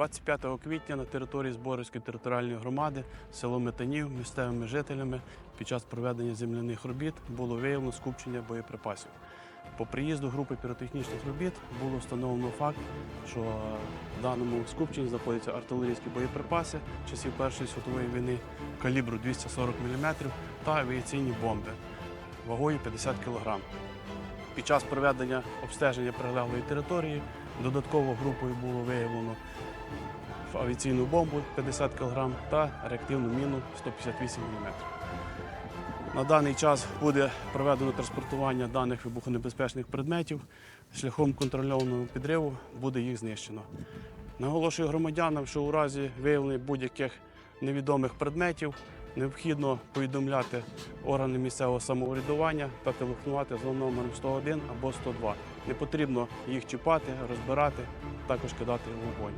25 квітня на території Зборівської територіальної громади село Метанів місцевими жителями під час проведення земляних робіт було виявлено скупчення боєприпасів. По приїзду групи піротехнічних робіт було встановлено факт, що в даному скупченні знаходяться артилерійські боєприпаси часів Першої світової війни калібру 240 мм та авіаційні бомби вагою 50 кг. Під час проведення обстеження прилеглої території додатково групою було виявлено авіаційну бомбу 50 кг та реактивну міну 158 мм. На даний час буде проведено транспортування даних вибухонебезпечних предметів. Шляхом контрольованого підриву буде їх знищено. Наголошую громадянам, що у разі виявлення будь-яких невідомих предметів необхідно повідомляти органи місцевого самоврядування та телефонувати за номером 101 або 102. Не потрібно їх чіпати, розбирати, також кидати в вогонь.